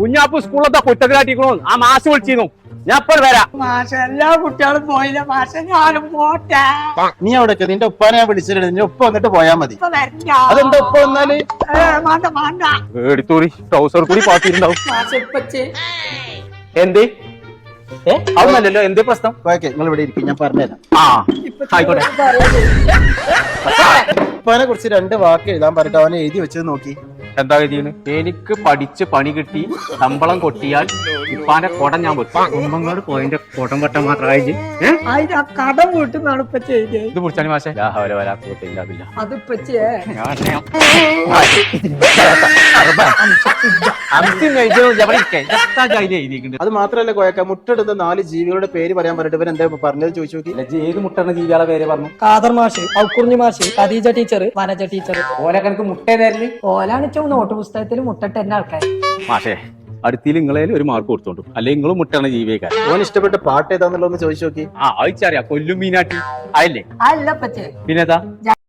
കുഞ്ഞാപ്പ് സ്കൂളിലത്തെ കുറ്റത്തിലാട്ടിക്കണോ ആ മാസ് വിളിച്ചിരുന്നു. ഞാൻ ഇപ്പോൾ വരാം. മാഷ എല്ലാ കുട്ടികളും പോയില്ല. മാഷ ഞാനും പോട്ടെ. നീ അവിടെ നിന്റെ ഉപ്പാനെ ഞാൻ വിളിച്ചിട്ടുണ്ട്. നിന്റെ ഉപ്പ വന്നിട്ട് പോയാ മതി. ഇപ്പൊ വരണ്ട. അതെന്താ ഉപ്പ വന്നാൽ? ഏ, വേണ്ട വേണ്ട. എടുത്തൂറി ട്രൗസർ കൂടി പാത്തിട്ടുണ്ടാവും. മാഷ ഇപ്പച്ചി എന്ത്? ഏ? അതൊന്നല്ലല്ലോ എന്ത് പ്രശ്നം? ഓക്കെ നിങ്ങൾ ഇവിടെ ഇരിക്കും ഞാൻ പറഞ്ഞുതരാം. ആ ആയിക്കോട്ടെ. ഉപ്പാനെ കുറിച്ച് രണ്ട് വാക്ക് എഴുതാൻ പറഞ്ഞിട്ട് അവനെ എഴുതി വെച്ചത് നോക്കി. എന്താ എഴുതിയത്? എനിക്ക് പഠിച്ച് പണി കിട്ടി ശമ്പളം കൊട്ടിയാൽ ഇപ്പാന്റെ കൊടം ഞാൻ വെക്കും. കുമ്പങ്ങോട് പോയിന്റെ കൊടം വട്ടം മാത്രമായി അതിന് ആ കടം വീട്ടുന്നാണ് ഇത് കുറിച്ചാണ് മാഷെ. രാഹുല വരാ കൂട്ടില്ല അത് ഇപ്പച്ചിയെ അത് മാത്രല്ല കോയക്ക മുട്ടെടുത്ത നാല് ജീവികളുടെ പേര് പറയാൻ പറഞ്ഞിട്ട് ഇവൻ എന്താ പറഞ്ഞത് ചോദിച്ചു നോക്കി. ഏത് മുട്ടണ ജീവികളെ പേര് പറഞ്ഞു? കാദർ മാഷ് ഔക്കുറിഞ്ഞി മാഷ് ഖദീജ ടീച്ചർ വനജ ടീച്ചർ ഓല കണക്ക് മുട്ടേ തരൽ. ഓലാണ് ചോ നോട്ട് പുസ്തകത്തിൽ മുട്ടട്ട് എന്നെ ആൾക്കാർ മാഷേ അടുത്തിൽ നിങ്ങളേലും ഒരു മാർക്ക് കൊടുത്തോണ്ടു. അല്ലെങ്കിൽ നിങ്ങളും മുട്ടണ ജീവിക്കാൻ ഓൻ ഇഷ്ടപ്പെട്ട പാട്ട് ഏതാന്നുള്ളതെന്ന് ചോദിച്ചു നോക്കി. ആ അയച്ചറിയാം കൊല്ലും മീനാട്ടി അല്ലേ അല്ല പച്ചേ പിന്നെതാ?